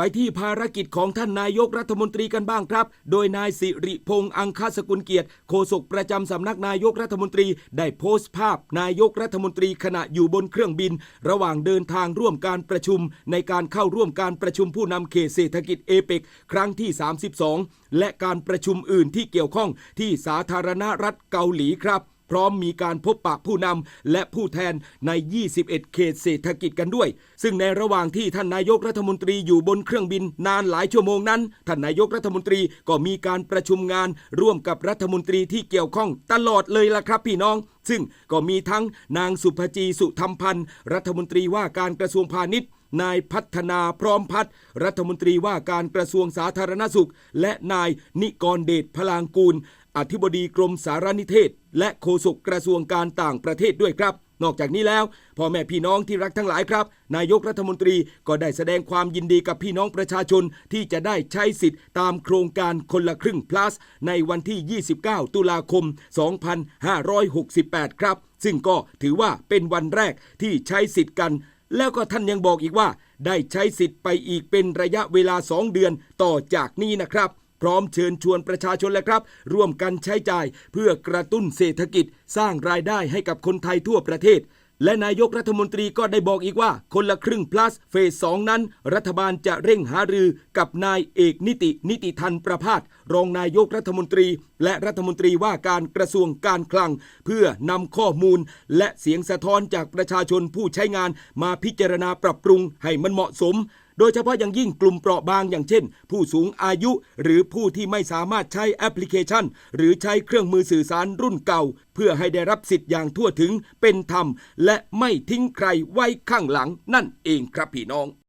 ไปที่ภารกิจของท่านนายกรัฐมนตรีกันบ้างครับ โดยนายสิริพงษ์อังคสกุลเกียรติโฆษกประจำสำนักนายกรัฐมนตรี ได้โพสต์ภาพนายกรัฐมนตรีขณะอยู่บนเครื่องบิน ระหว่างเดินทางร่วมการประชุม ในการเข้าร่วมการประชุมผู้นำเขตเศรษฐกิจเอเปกครั้งที่ 32 และการประชุมอื่นที่เกี่ยวข้องที่สาธารณรัฐเกาหลีครับ พร้อมมีการพบปะผู้นำและผู้แทนใน 21 เขตเศรษฐกิจกันด้วย ซึ่งในระหว่างที่ท่านนายกรัฐมนตรีอยู่บนเครื่องบินนานหลายชั่วโมงนั้น ท่านนายกรัฐมนตรีก็มีการประชุมงานร่วมกับรัฐมนตรีที่เกี่ยวข้องตลอดเลยล่ะครับพี่น้อง ซึ่งก็มีทั้งนางสุภจีสุธรรมพันธ์รัฐมนตรีว่าการกระทรวงพาณิชย์นายพัฒนาพร้อมพัฒน์รัฐมนตรีว่าการกระทรวงสาธารณสุข และนายนิกรเดชพลางกูล อธิบดีกรมสารนิเทศ และโฆษกกระทรวงการต่างประเทศด้วยครับ นอกจากนี้แล้วพ่อแม่พี่น้องที่รักทั้งหลายครับ นายกรัฐมนตรีก็ได้แสดงความยินดีกับพี่น้องประชาชนที่จะได้ใช้สิทธิ์ตามโครงการคนละครึ่ง plus ในวันที่ 29 ตุลาคม 2568 ครับ ซึ่งก็ถือว่าเป็นวันแรกที่ใช้สิทธิ์กัน แล้วก็ท่านยังบอกอีกว่า ได้ใช้สิทธิ์ไปอีกเป็นระยะเวลา 2 เดือนต่อจากนี้นะครับ พร้อมเชิญชวนประชาชนและครับ ร่วมกันใช้จ่ายเพื่อกระตุ้นเศรษฐกิจ สร้างรายได้ให้กับคนไทยทั่วประเทศ และนายกรัฐมนตรีก็ได้บอกอีกว่า คนละครึ่ง plus เฟส 2 นั้น รัฐบาลจะเร่งหารือกับนายเอกนิติ นิติทันประพาสรองนายกรัฐมนตรี และรัฐมนตรีว่าการกระทรวงการคลัง เพื่อนำข้อมูล และเสียงสะท้อนจากประชาชนผู้ใช้งานมาพิจารณาปรับปรุงให้มันเหมาะสม โดยเฉพาะอย่างยิ่งกลุ่มเปราะบางอย่างเช่น ผู้สูงอายุ หรือผู้ที่ไม่สามารถใช้แอปพลิเคชัน หรือใช้เครื่องมือสื่อสารรุ่นเก่า เพื่อให้ได้รับสิทธิ์อย่างทั่วถึงเป็นธรรม และไม่ทิ้งใครไว้ข้างหลังนั่นเองครับพี่น้อง